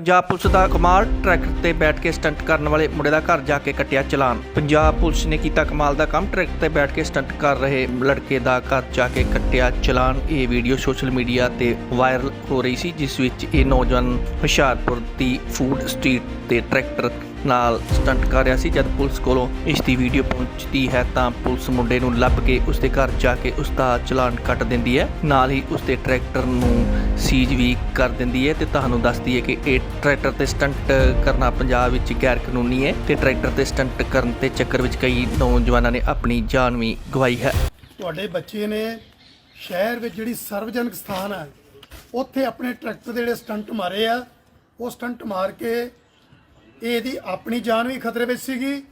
Punjab police ਦਾ ਕਮਾਲ tractor ਤੇ ਬੈਠ ਕੇ ਸਟੰਟ ਕਰਨ ਵਾਲੇ ਮੁੰਡੇ ਦਾ ਘਰ ਜਾ ਕੇ ਕੱਟਿਆ ਚਲਾਨ। ਪੰਜਾਬ ਪੁਲਿਸ ਨੇ ਕੀਤਾ ਕਮਾਲ ਦਾ ਕੰਮ, ਟਰੈਕਟਰ ਤੇ ਬੈਠ ਕੇ ਸਟੰਟ ਕਰ ਰਹੇ ਲੜਕੇ ਦਾ ਘਰ ਜਾ ਕੇ ਕੱਟਿਆ ਚਲਾਨ। ਇਹ ਵੀਡੀਓ ਸੋਸ਼ਲ ਮੀਡੀਆ ਤੇ ਵਾਇਰਲ ਹੋ ਰਹੀ ਸੀ, ਜਿਸ ਵਿੱਚ ਇਹ ਨੌਜਵਾਨ ਹੁਸ਼ਿਆਰਪੁਰ ਦੀ ਫੂਡ ਸਟਰੀਟ ਤੇ ਟਰੈਕਟਰ ਨਾਲ ਸਟੰਟ ਕਰ ਰਿਹਾ ਸੀ। ਜਦ ਪੁਲਿਸ ਕੋਲੋਂ ਇਸ ਦੀ ਵੀਡੀਓ ਪਹੁੰਚਦੀ ਹੈ ਤਾਂ ਪੁਲਿਸ ਮੁੰਡੇ ਨੂੰ ਲੱਭ ਕੇ ਉਸ ਦੇ ਘਰ ਜਾ ਕੇ ਉਸ ਦਾ ਚਲਾਨ ਕੱਟ ਦਿੰਦੀ ਹੈ। ਨਾਲ ਹੀ ਉਸ ਦੇ ਟਰੈਕਟਰ ਨੂੰ ਸੀਜ਼ ਵੀ ਕਰ ਦਿੰਦੀ ਹੈ ਤੇ ਤੁਹਾਨੂੰ ਦੱਸਦੀ ਹੈ ਕਿ ਇਹ ਟਰੈਕਟਰ ਤੇ ਸਟੰਟ ਕਰਨਾ ਪੰਜਾਬ ਵਿੱਚ ਗੈਰ ਕਾਨੂੰਨੀ ਹੈ ਤੇ ਟਰੈਕਟਰ ਤੇ ਸਟੰਟ ਕਰਨ ਦੇ ਚੱਕਰ ਵਿੱਚ ਕਈ ਨੌਜਵਾਨਾਂ ਨੇ ਆਪਣੀ ਜਾਨ ਵੀ ਗਵਾਈ ਹੈ। ਤੁਹਾਡੇ ਬੱਚੇ ਨੇ ਸ਼ਹਿਰ ਵਿੱਚ ਜਿਹੜੀ ਸਰਵਜਨਕ ਸਥਾਨ ਹੈ, ਉੱਥੇ ਆਪਣੇ ਟਰੈਕਟਰ ਦੇ ਜਿਹੜੇ ਸਟੰਟ ਮਾਰੇ ਆ, ਉਹ ਸਟੰਟ ਮਾਰ ਕੇ ਇਹਦੀ ਆਪਣੀ ਜਾਨ ਵੀ ਖਤਰੇ ਵਿੱਚ ਸੀਗੀ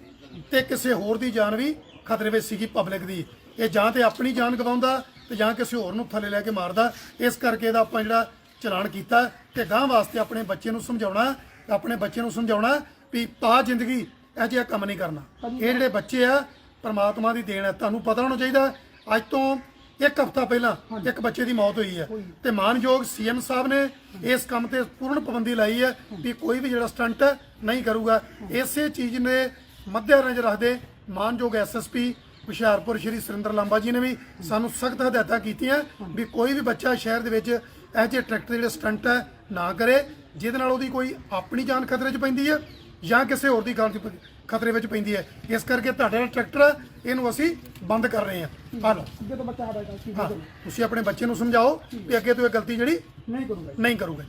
ਤੇ ਕਿਸੇ ਹੋਰ ਦੀ ਜਾਨ ਵੀ ਖਤਰੇ ਵਿੱਚ ਸੀਗੀ ਪਬਲਿਕ ਦੀ। ਇਹ ਜਾਂ ਤੇ ਆਪਣੀ ਜਾਨ ਗਵਾਉਂਦਾ ਤੇ ਜਾਂ ਕਿਸੇ ਹੋਰ ਨੂੰ ਥੱਲੇ ਲੈ ਕੇ ਮਾਰਦਾ। ਇਸ ਕਰਕੇ ਇਹਦਾ ਆਪਾਂ ਜਿਹੜਾ ਚਲਾਨ ਕੀਤਾ ਤੇ ਗਾਂ ਵਾਸਤੇ ਆਪਣੇ ਬੱਚੇ ਨੂੰ ਸਮਝਾਉਣਾ ਆਪਣੇ ਬੱਚੇ ਨੂੰ ਸਮਝਾਉਣਾ ਵੀ ਪਾ ਜ਼ਿੰਦਗੀ ਇਹ ਜਿਹਾ ਕੰਮ ਨਹੀਂ ਕਰਨਾ। ਇਹ ਜਿਹੜੇ ਬੱਚੇ ਆ ਪਰਮਾਤਮਾ ਦੀ ਦੇਣ ਹੈ ਤੁਹਾਨੂੰ ਪਤਾ ਹੋਣਾ ਚਾਹੀਦਾ। ਅੱਜ ਤੋਂ ਇੱਕ ਹਫ਼ਤਾ ਪਹਿਲਾਂ ਇੱਕ ਬੱਚੇ ਦੀ ਮੌਤ ਹੋਈ ਹੈ। ਤੇ ਮਾਨਯੋਗ ਸੀਐਮ ਸਾਹਿਬ ਨੇ ਇਸ ਕੰਮ ਤੇ ਪੂਰਨ ਪਾਬੰਦੀ ਲਾਈ ਹੈ ਵੀ ਕੋਈ ਵੀ ਜਿਹੜਾ ਸਟੰਟ ਨਹੀਂ ਕਰੂਗਾ। ਇਸੇ ਚੀਜ਼ ਨੇ ਮੱਦੇ ਨਜ਼ਰ ਰੱਖਦੇ ਮਾਨਯੋਗ ਐਸਐਸਪੀ ਹੁਸ਼ਿਆਰਪੁਰ ਸ਼੍ਰੀ ਸੁਰਿੰਦਰ ਲਾਂਬਾ ਜੀ ਨੇ ਵੀ ਸਾਨੂੰ ਸਖਤ ਹਦਾਇਤਾਂ ਕੀਤੀਆਂ ਵੀ ਕੋਈ ਵੀ ਬੱਚਾ ਸ਼ਹਿਰ ਦੇ ਵਿੱਚ ਇਹ ਜਿਹੇ ਟਰੈਕਟਰ ਜਿਹੜੇ ਸਟੰਟ ਹੈ ਨਾ ਕਰੇ ਜਿਹਦੇ ਨਾਲ ਉਹਦੀ ਕੋਈ ਆਪਣੀ ਜਾਨ ਖਤਰੇ 'ਚ ਪੈਂਦੀ ਹੈ ਜਾਂ ਕਿਸੇ ਹੋਰ ਦੀ ਪ- ਖਤਰੇ ਵਿੱਚ ਪੈਂਦੀ ਹੈ। ਇਸ ਕਰਕੇ ਤੁਹਾਡਾ ਟਰੈਕਟਰ ਇਹਨੂੰ ਅਸੀਂ ਬੰਦ ਕਰ ਰਹੇ ਹਾਂ। ਹਾਂ। ਲਓ ਅੱਗੇ ਤੋਂ ਬੱਚਾ ਸਾਡਾ ਗਲਤੀ ਹਾਂ ਤੁਸੀਂ ਆਪਣੇ ਬੱਚੇ ਨੂੰ ਸਮਝਾਓ ਵੀ ਅੱਗੇ ਤੋਂ ਇਹ ਗਲਤੀ ਜਿਹੜੀ ਨਹੀਂ ਕਰੂੰਗਾ ਨਹੀਂ ਕਰੂਗਾ